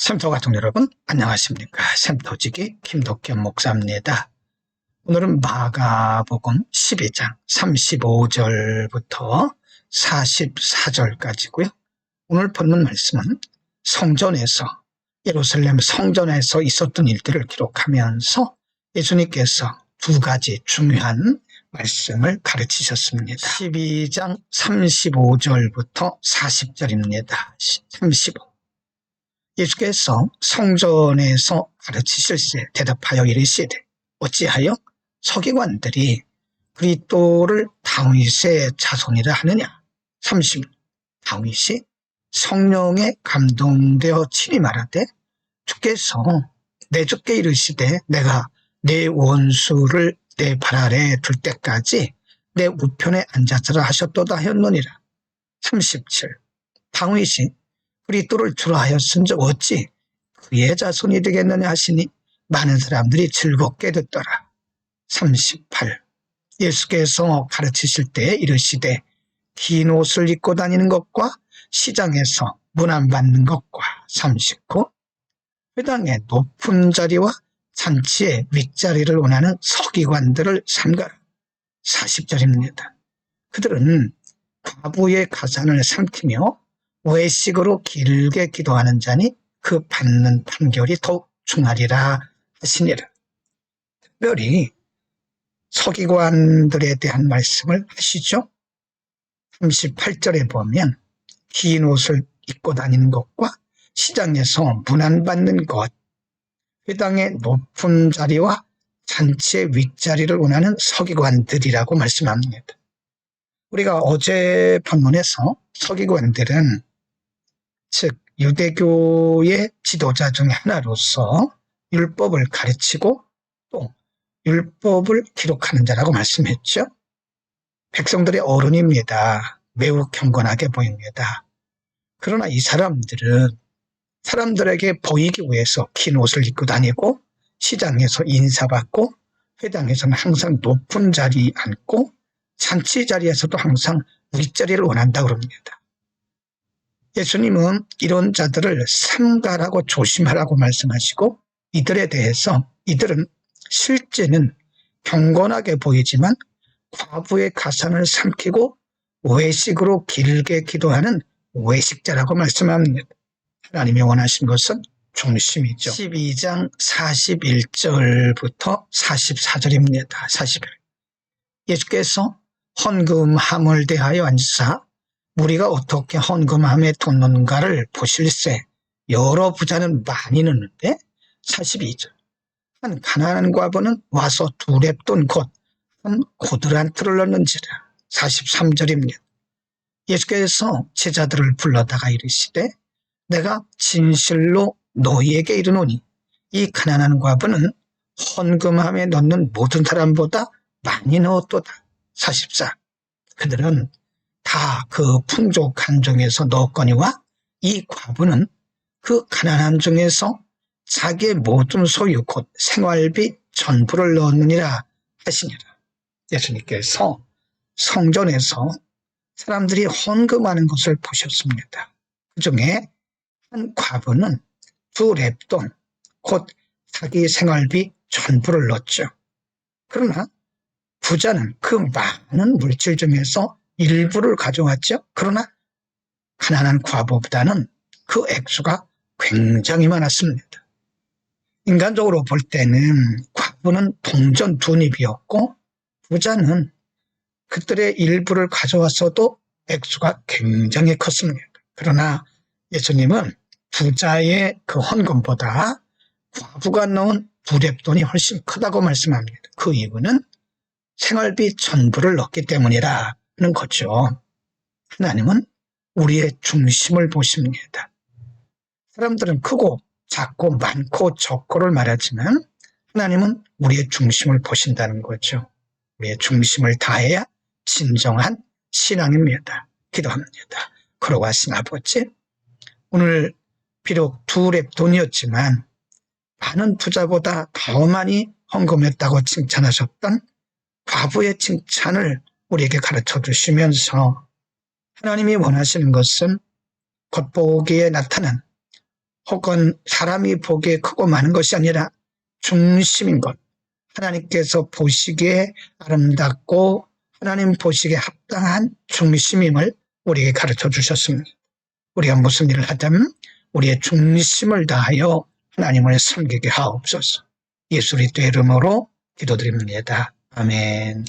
샘터 가족 여러분 안녕하십니까 샘터지기 김덕현 목사입니다. 오늘은 마가복음 12장 35절부터 44절까지고요. 오늘 본문 말씀은 성전에서 예루살렘 성전에서 있었던 일들을 기록하면서 예수님께서 두 가지 중요한 말씀을 가르치셨습니다. 12장 35절부터 40절입니다. 35. 예수께서 성전에서 가르치실세 대답하여 이르시되 어찌하여 서기관들이 그리스도를 다윗의 자손이라 하느냐? 30 다윗이 성령에 감동되어 친히 말하되 주께서 내 주께 이르시되 내가 내 원수를 내 발 아래 둘 때까지 내 우편에 앉았으라 하셨도다 하였느니라. 37 다윗이 그리스도를 주로 하였은즉 어찌 그의 자손이 되겠느냐 하시니 많은 사람들이 즐겁게 듣더라. 38. 예수께서 가르치실 때 이르시되 긴 옷을 입고 다니는 것과 시장에서 문안 받는 것과 39. 회당의 높은 자리와 잔치의 윗자리를 원하는 서기관들을 삼가라. 40절입니다. 그들은 과부의 가산을 삼키며 외식으로 길게 기도하는 자니 그 받는 판결이 더욱 중하리라 하시니라. 특별히 서기관들에 대한 말씀을 하시죠. 38절에 보면 긴 옷을 입고 다니는 것과 시장에서 문안받는 것, 회당의 높은 자리와 잔치의 윗자리를 원하는 서기관들이라고 말씀합니다. 우리가 어제 본문에서 서기관들은 즉 유대교의 지도자 중의 하나로서 율법을 가르치고 또 율법을 기록하는 자라고 말씀했죠. 백성들의 어른입니다. 매우 경건하게 보입니다. 그러나 이 사람들은 사람들에게 보이기 위해서 긴 옷을 입고 다니고 시장에서 인사받고 회당에서는 항상 높은 자리에 앉고 잔치 자리에서도 항상 윗자리를 원한다 그럽니다. 예수님은 이런 자들을 삼가라고 조심하라고 말씀하시고 이들에 대해서 이들은 실제는 경건하게 보이지만 과부의 가산을 삼키고 외식으로 길게 기도하는 외식자라고 말씀합니다. 하나님이 원하신 것은 중심이죠. 12장 41절부터 44절입니다. 41. 예수께서 헌금함을 대하여 앉으사 우리가 어떻게 헌금함에 뒀는가를 보실세 여러 부자는 많이 넣는데 42절 한 가난한 과부는 와서 두 랩돈 곧한 고드란트를 넣는지라 43절입니다. 예수께서 제자들을 불러다가 이르시되 내가 진실로 너희에게 이르노니 이 가난한 과부는 헌금함에 넣는 모든 사람보다 많이 넣었도다. 44. 그들은 다 그 풍족한 중에서 넣었거니와 이 과부는 그 가난한 중에서 자기의 모든 소유 곧 생활비 전부를 넣었느니라 하시니라. 예수님께서 성전에서 사람들이 헌금하는 것을 보셨습니다. 그 중에 한 과부는 두 랩돈, 곧 자기 생활비 전부를 넣었죠. 그러나 부자는 그 많은 물질 중에서 일부를 가져왔죠. 그러나 가난한 과부보다는 그 액수가 굉장히 많았습니다. 인간적으로 볼 때는 과부는 동전 두 입이었고 부자는 그들의 일부를 가져왔어도 액수가 굉장히 컸습니다. 그러나 예수님은 부자의 그 헌금보다 과부가 넣은 부랩돈이 훨씬 크다고 말씀합니다. 그 이유는 생활비 전부를 넣기 때문이라 는 거죠. 하나님은 우리의 중심을 보십니다. 사람들은 크고 작고 많고 적고를 말하지만 하나님은 우리의 중심을 보신다는 거죠. 우리의 중심을 다해야 진정한 신앙입니다. 기도합니다. 그러고 하신 아버지, 오늘 비록 두 랩 돈이었지만 많은 부자보다 더 많이 헌금했다고 칭찬하셨던 과부의 칭찬을 우리에게 가르쳐 주시면서 하나님이 원하시는 것은 겉보기에 나타난 혹은 사람이 보기에 크고 많은 것이 아니라 중심인 것. 하나님께서 보시기에 아름답고 하나님 보시기에 합당한 중심임을 우리에게 가르쳐 주셨습니다. 우리가 무슨 일을 하든 우리의 중심을 다하여 하나님을 섬기게 하옵소서. 예수 그리스도의 이름으로 기도드립니다. 아멘.